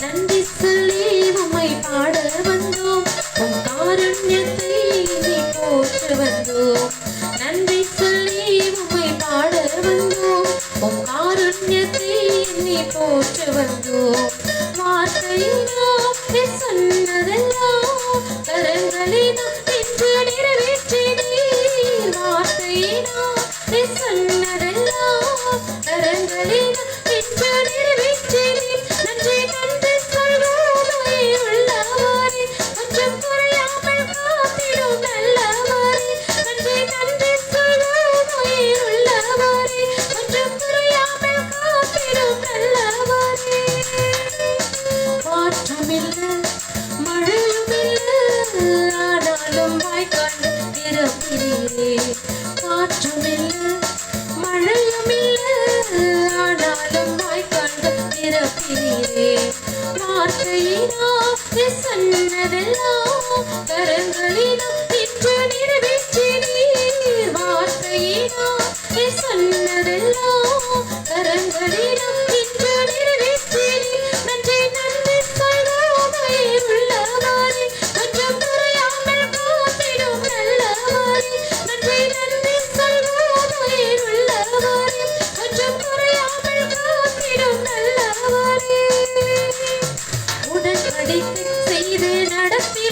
நன்றி சொல்லி உம்மை பாட வந்தோம். உம் காரண்யத்தை போற்று வந்தோம். நன்றி சொல்லி உம்மை பாட வந்தோம். உம் காரண்யத்தை போற்று வந்தோம். மனதெல்லாம் கரங்களிலும்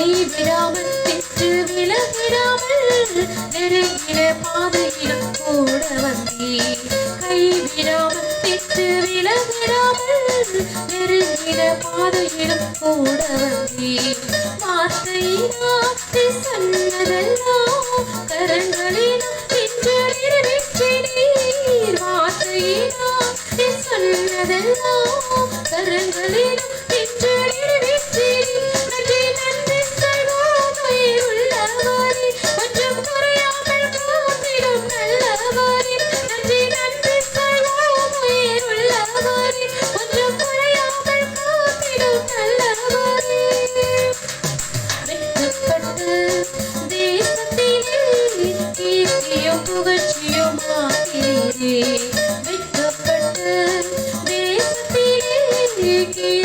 கைவிடாமல் பெற்று விலகிடாமல் நெருங்கின பாதையிலும் கூட வந்தே கைவிடாமல் பெற்று விலகிடாமல் நெருங்கின பாதையிலும் கூட வந்தே வார்த்தை சொன்னதல்ல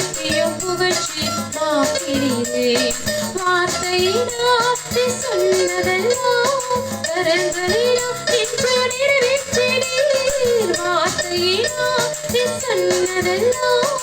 சத்தியம் புகழ்ச்சி மாப்பிரியே வார்த்தை நாட்டி சொன்னதெல்லாம் கரங்களிலும் இன்று நிறைவேற்றினீர் வார்த்தை நாட்டி சொன்னதெல்லாம்